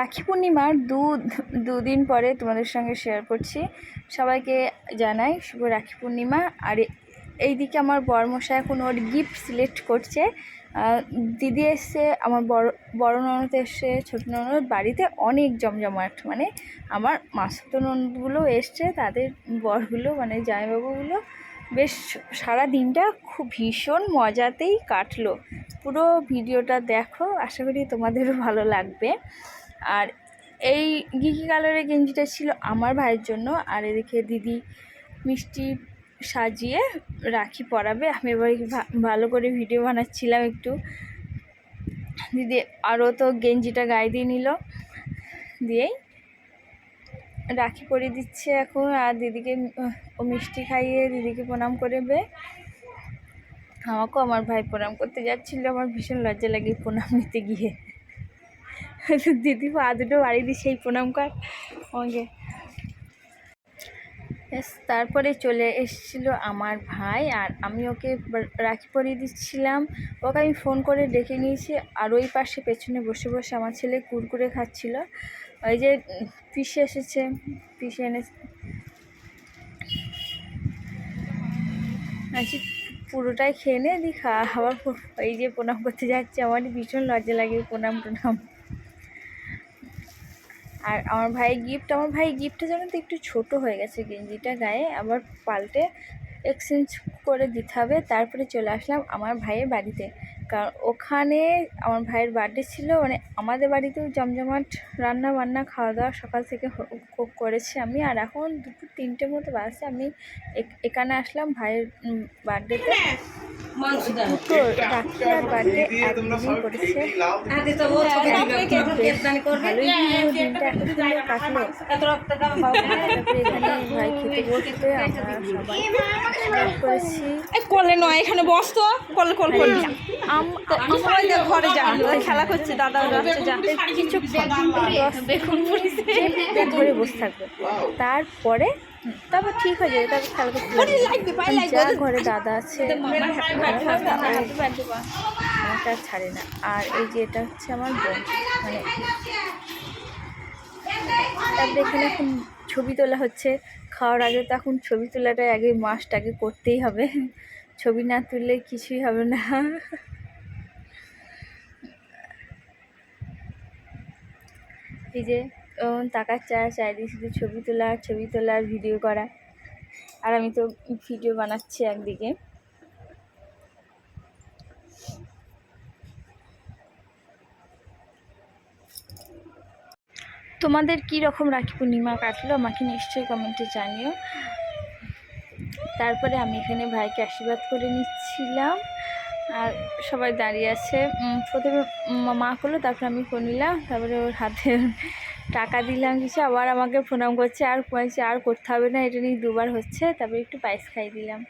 রাখি পূর্ণিমার দু দুদিন পরে তোমাদের সঙ্গে শেয়ার করছি। সবাইকে জানাই শুভ রাখি পূর্ণিমা। আর এইদিকে আমার বরমশাই এখন ওর গিফট সিলেক্ট করছে। দিদি এসছে, আমার বড় বড় ননদ এসছে, ছোটো ননদ, বাড়িতে অনেক জমজমাট মানে আমার মাসুতো ননদগুলো এসছে, তাদের বরগুলো মানে জামাইবাবুগুলো বেশ সারা দিনটা খুব ভীষণ মজাতেই কাটলো। পুরো ভিডিওটা দেখো, আশা করি তোমাদেরও ভালো লাগবে। আর এই গিকি কালারের গেঞ্জিটা ছিল আমার ভাইয়ের জন্য। আর এদিকে দিদি মিষ্টি সাজিয়ে রাখি পরাবে। আমি এবার ভালো করে ভিডিও বানাচ্ছিলাম একটু। দিদি আরও তো গেঞ্জিটা গায়ে দিয়ে নিল, দিয়েই রাখি পরিয়ে দিচ্ছে এখন। আর দিদিকে, ও মিষ্টি খাইয়ে দিদিকে প্রণাম করবে। আমাকেও আমার ভাই প্রণাম করতে যাচ্ছিল। আমার ভীষণ লজ্জা লাগে প্রণাম নিতে গিয়ে। দিদি পা দুটো বাড়ি দিয়ে সেই প্রণাম কর। আমাকে তারপরে চলে এসেছিল আমার ভাই আর আমি ওকে রাখি পরিয়ে দিচ্ছিলাম। ওকে আমি ফোন করে ডেকে নিয়েছি আর ওই পাশে পেছনে বসে বসে আমার ছেলে কুরকুরে খাচ্ছিল। ওই যে পিসে এসেছে, পিসে এনে আচ্ছা পুরোটাই খেয়ে নে, দি খা। আবার এই যে প্রণাম করতে যাচ্ছে, আমার ভীষণ লজ্জা লাগে প্রণাম প্রণাম আর আমার ভাই গিফট আমার ভাই গিফটটা যেন তো একটু ছোট হয়ে গেছে গেঞ্জিটা গায়ে, আবার পাল্টে এক্সচেঞ্জ করে দিতে হবে। তারপরে চলে আসলাম আমার ভাইয়ের বাড়িতে। কারণ ওখানে আমার ভাইয়ের বার্থডে ছিল মানে আমাদের বাড়িতেও জমজমাট রান্না বান্না খাওয়া দাওয়া সকাল থেকে করেছি আমি আর এখন দুপুর তিনটের মতো বাজছে আমি এখানে আসলাম ভাইয়ের বার্থডেতে দুটো রাখি বার্থডে একদিনই করেছে ভালোই দিনটা এত সুন্দর কাটলো এখানে ভাই খেতে বসতে আমরা সবাই করেছি কলে নয় এখানে বস তো কল কল কল আম- ঘরে যা খেলা করছে দাদা কিছু বেগুন পেট বসে থাকবে। তারপরে তারপর ঠিক হয়ে যাবে তারপর খেলা করতে। যা ঘরে দাদা আছে আমাকে আর ছাড়ে না। আর এই যে এটা হচ্ছে আমার বোন মানে তারপরে এখানে এখন ছবি তোলা হচ্ছে। খাওয়ার আগে তো এখন ছবি তোলাটা আগে মাস্ট আগে করতেই হবে। ছবি না তুললে কিছুই হবে না। উম, তাকাচ্ছে আর চারিদিকে শুধু ছবি তোলা ছবি তোলা ভিডিও করা। আর আমি তো ভিডিও বানাচ্ছি একদিকে। তোমাদের কি রকম রাখি পূর্ণিমা কাটলো আমাকে নিশ্চয়ই কমেন্টে জানিও। তারপরে আমি এখানে ভাইকে আশীর্বাদ করে নিচ্ছিলাম। আর সবাই দাঁড়িয়ে আছে। প্রথমে মা করল, তারপর আমি ফোন নিলাম, তারপরে ওর হাতে টাকা দিলাম কিছু, আবার আমাকে প্রণাম করছে, আর বলছে আর করতে হবে না, এটা নিয়ে দুবার হচ্ছে, তারপরে একটু পায়েস খাই দিলাম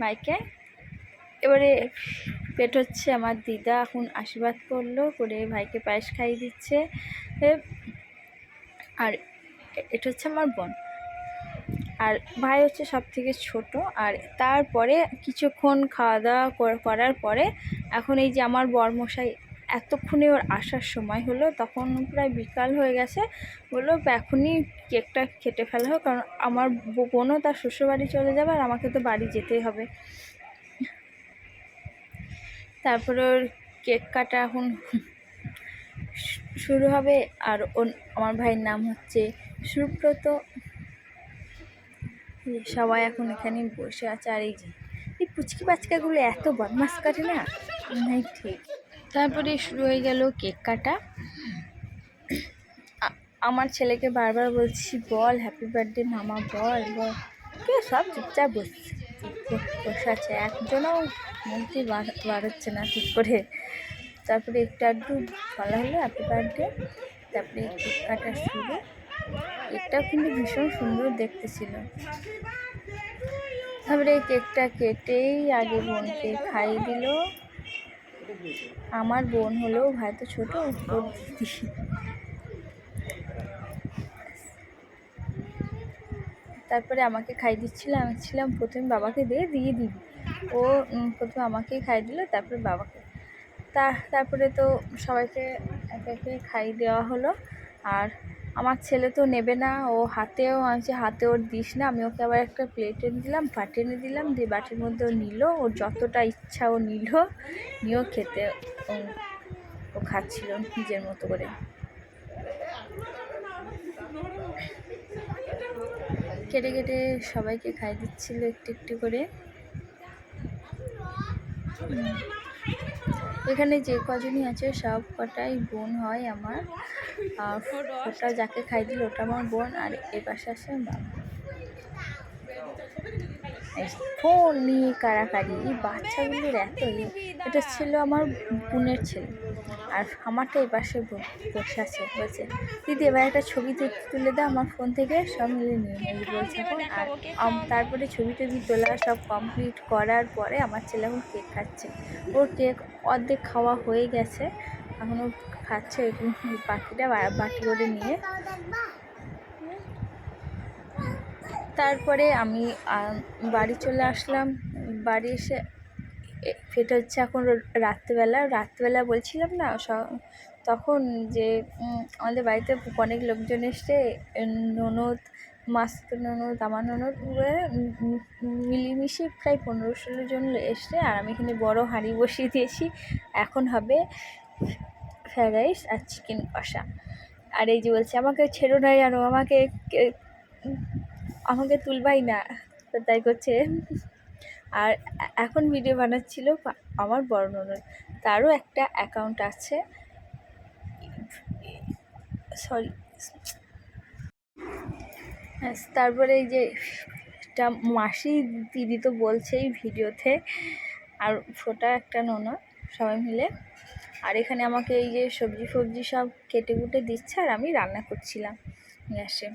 ভাইকে এবারে পেট হচ্ছে আমার দিদা, এখন আশীর্বাদ করল, করে ভাইকে পায়েস খাইয়ে দিচ্ছে। আর এটা হচ্ছে আমার বোন। আর ভাই হচ্ছে সব থেকে ছোট, আর তারপরে কিছুক্ষণ খাওয়া দাওয়া কর- করার পরে এখন এই যে আমার বরমশাই এতক্ষণে ওর আসার সময় হলো, তখন প্রায় বিকাল হয়ে গেছে, বলল এখনই কেকটা কেটে ফেলা হোক, কারণ আমার বোনও তার শ্বশুরবাড়ি চলে যাবে আর আমাকে তো বাড়ি যেতেই হবে। তারপরে ওর কেক কাটা এখন শুরু হবে, আর আমার ভাইয়ের নাম হচ্ছে সুব্রত। সবাই এখন এখানে বসে আছে, আর এই যে, এই পুচকি বাচ্চাগুলো এত বদমাস কাটে না, নাই ঠিক। তারপরে শুরু হয়ে গেল কেক কাটা। আমার ছেলেকে বারবার বলছি, বল হ্যাপি বার্থডে মামা, বল বল। কে সব চুপচাপ বসছে বসে আছে, একজনও মনটি বার হচ্ছে না ঠিক করে। তারপরে একটু আধটু বলা হলো হ্যাপি বার্থডে তারপরে কেক কাটা শুরু। কেকটাও কিন্তু ভীষণ সুন্দর দেখতে ছিল। তারপরে এই কেকটা কেটেই আগে বোনকে খাইয়ে দিল। আমার বোন হলেও ভাই তো ছোট তারপরে আমাকে খাই দিচ্ছিল, আমি ছিলাম প্রথমে বাবাকে দিয়ে দিয়ে দিবি ও প্রথমে আমাকেই খাই দিল, তারপরে বাবাকে। তা, তারপরে তো সবাইকে একে একে খাই দেওয়া হলো। আর আমার ছেলে তো নেবে না, ও হাতেও আনছে হাতে ওর দিস না, আমি ওকে আবার একটা প্লেট এনে দিলাম, বাটি এনে দিলাম, দিয়ে বাটির মধ্যে ও নিল, ওর যতটা ইচ্ছা ও নিল, নিয়েও খেতে ও- খাচ্ছিল নিজের মতো করে। কেটে কেটে সবাইকে খাই দিচ্ছিল একটু একটু করে। এখানে যে কজনই আছে, সব কটাই বোন হয় আমার। ওটা যাকে খাই দিল, ওটা আমার বোন আর এ পাশে আছে মা ফোন নিয়ে কারাকারি, এই বাচ্চাগুলোর এত ইয়ে। এটা ছিল আমার বোনের ছেলে আর আমারটা এই পাশে বসে আছে। বলছে, দিদি, এবার একটা ছবি তুলে দাও, আমার ফোন থেকে সব মিলে নিয়ে নেবে বলছে আর তারপরে ছবি টবি তোলা সব কমপ্লিট করার পরে আমার ছেলে এখন কেক খাচ্ছে। ওর কেক অর্ধেক খাওয়া হয়ে গেছে। এখন ও খাচ্ছে এরকম বাকিটা বা- বাটি করে নিয়ে। তারপরে আমি বাড়ি চলে আসলাম। বাড়ি এসে এটা হচ্ছে এখন রাত্রেবেলা। রাত্রেবেলা বলছিলাম না তখন যে আমাদের বাড়িতে অনেক লোকজন এসছে। ননদ মাস্ত ননদ, আমার ননদ মিলিমিশে প্রায় পনেরো ষোলো জন এসছে। আর আমি এখানে বড় হাঁড়ি বসিয়ে দিয়েছি। এখন হবে ফ্রাইড রাইস আর চিকেন কষা। আর এই যে বলছে, আমাকে ছেড়ো না জানো, আমাকে আমাকে তুলবাই না। তাই করছে। আর এখন ভিডিও বানাচ্ছিল আমার বড় ননদ। তারও একটা অ্যাকাউন্ট আছে। সরি তারপরে এই যে একটা মাসি দিদি তো বলছেই ভিডিওতে। আর ফোটা একটা ননদ, সবাই মিলে। আর এখানে আমাকে এই যে সবজি ফবজি সব কেটে কুটে দিচ্ছে আর আমি রান্না করছিলাম। গ্যাসে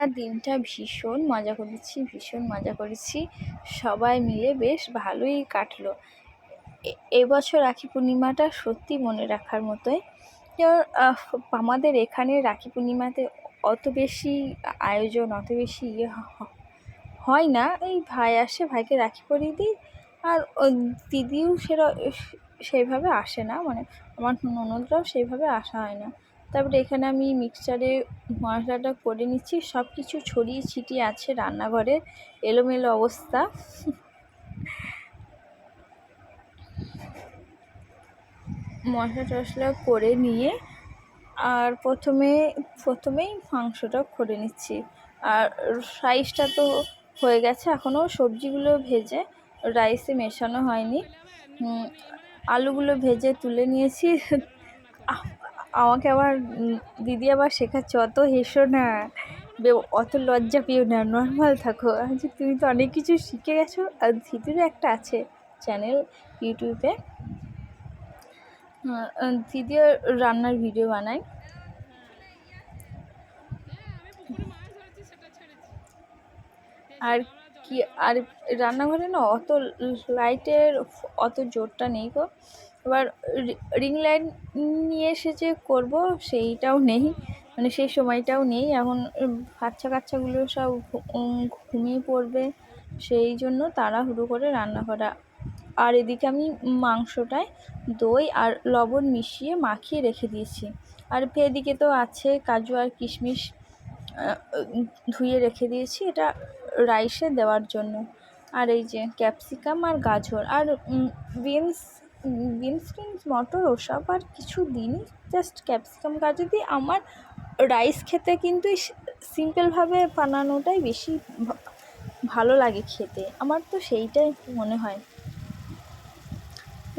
দিনটা ভীষণ মজা করেছি, ভীষণ মজা করেছি। সবাই মিলে বেশ ভালোই কাটলো। এবছর রাখি পূর্ণিমাটা সত্যি মনে রাখার মতোই। যেমন আমাদের এখানে রাখি পূর্ণিমাতে অত বেশি আয়োজন, অত বেশি ইয়ে হয় না। এই ভাই আসে, ভাইকে রাখি পরিয়ে দিই। আর দিদিও সেরা সেইভাবে আসে না। মানে আমার ননদরাও সেইভাবে আসা হয় না। তারপরে এখানে আমি মিক্সচারে মশলাটা করে নিচ্ছি। সব কিছু ছড়িয়ে ছিটিয়ে আছে রান্নাঘরে। এলোমেলো অবস্থা। মশলা টশলা করে নিয়ে আর প্রথমে, প্রথমেই মাংসটা করে নিচ্ছি। আর রাইসটা তো হয়ে গেছে, এখনও সবজিগুলো ভেজে রাইসে মেশানো হয়নি। আলুগুলো ভেজে তুলে নিয়েছি। আমাকে আবার দিদি আবার শেখাচ্ছে, অত হেসো না অত লজ্জা পেও না নর্মাল থাকো। যে তুমি তো অনেক কিছু শিখে গেছো, আর দিদিরও একটা আছে চ্যানেল ইউটিউবে দিদিও রান্নার ভিডিও বানায়। আর কি, আর রান্নাঘরে না অত লাইটের অত জোরটা নেই গো। এবার রিং লাইট নিয়ে এসে যে করব সেইটাও নেই। মানে সেই সময়টাও নেই। এখন বাচ্চা কাচ্চাগুলো সব ঘুমিয়ে পড়বে। সেই জন্য তাড়াহুড়ো করে রান্না করা আর এদিকে আমি মাংসটায় দই আর লবণ মিশিয়ে মাখিয়ে রেখে দিয়েছি। আর এদিকে তো আছে কাজু আর কিশমিশ ধুয়ে রেখে দিয়েছি। এটা রাইসে দেওয়ার জন্য। আর এই যে ক্যাপসিকাম আর গাজর। আর বিনস বিনস মটর, ওসব আর কিছু দিনই জাস্ট ক্যাপসিকাম গাজর দিয়ে। আমার রাইস খেতে কিন্তু সিম্পলভাবে বানানোটাই বেশি ভালো লাগে খেতে। আমার তো সেইটাই মনে হয়।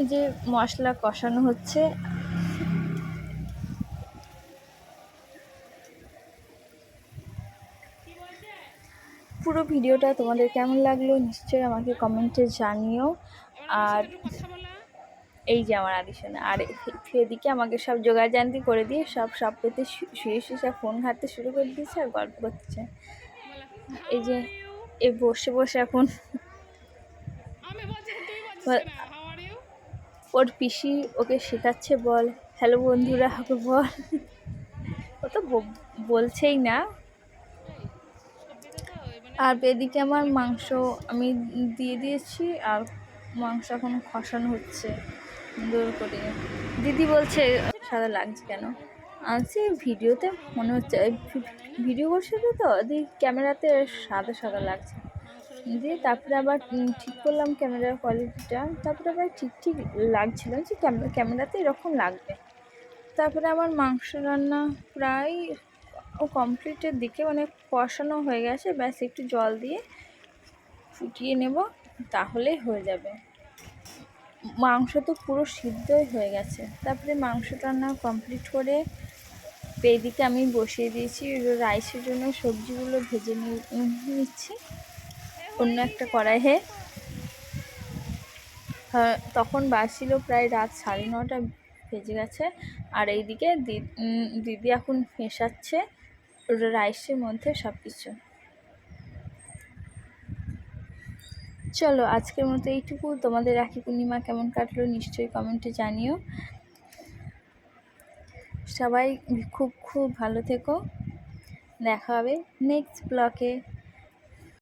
যে মশলা কষানো হচ্ছে। পুরো ভিডিওটা তোমাদের কেমন লাগল? নিশ্চয়ই আমাকে কমেন্টে জানিও। আর এই যে আমার আদিশোনা। আর এদিকে আমাকে সব জোগাড় জান্তি করে দিয়ে সব সব পেতে শুয়ে শুয়ে সব ফোন ঘাঁটতে শুরু করে দিয়েছে আর গল্প করছে। এই যে এ বসে বসে এখন ওর পিসি ওকে শেখাচ্ছে বল। হ্যালো বন্ধুরা ওকে বল। ও তো বলছেই না। আর এদিকে আমার মাংস আমি দিয়ে দিয়েছি আর মাংস এখন কষানো হচ্ছে। সুন্দর করে। দিদি বলছে, সাদা লাগছে কেন? আজকে ভিডিওতে মনে হচ্ছে ভিডিও করছে তো, দিয়ে ক্যামেরাতে সাদা সাদা লাগছে। দিয়ে তারপরে আবার ঠিক করলাম ক্যামেরার কোয়ালিটিটা তারপরে আবার ঠিক ঠিক লাগছিল। যে ক্যামেরা ক্যামেরাতে এরকম লাগবে? তারপরে আমার মাংস রান্না প্রায় ও কমপ্লিটের দিকে মানে কষানো হয়ে গেছে। ব্যাস, একটু জল দিয়ে ফুটিয়ে নেব, তাহলেই হয়ে যাবে। মাংস তো পুরো সিদ্ধই হয়ে গেছে। তারপরে মাংস রান্না কমপ্লিট করে এইদিকে আমি বসিয়ে দিয়েছি। রাইসের জন্য সবজিগুলো ভেজে নিচ্ছি। অন্য একটা কড়াইয়ে। হ্যাঁ, তখন বাজছিল প্রায় রাত সাড়ে নটা ভেজে গেছে। আর এইদিকে দিদি এখন মেশাচ্ছে রাইসের মধ্যে সব কিছু চলো আজকের মতো এইটুকু। তোমাদের রাখি পূর্ণিমা কেমন কাটলো নিশ্চয়ই কমেন্টে জানিও। সবাই খুব খুব ভালো থেকো। দেখা হবে নেক্সট ব্লকে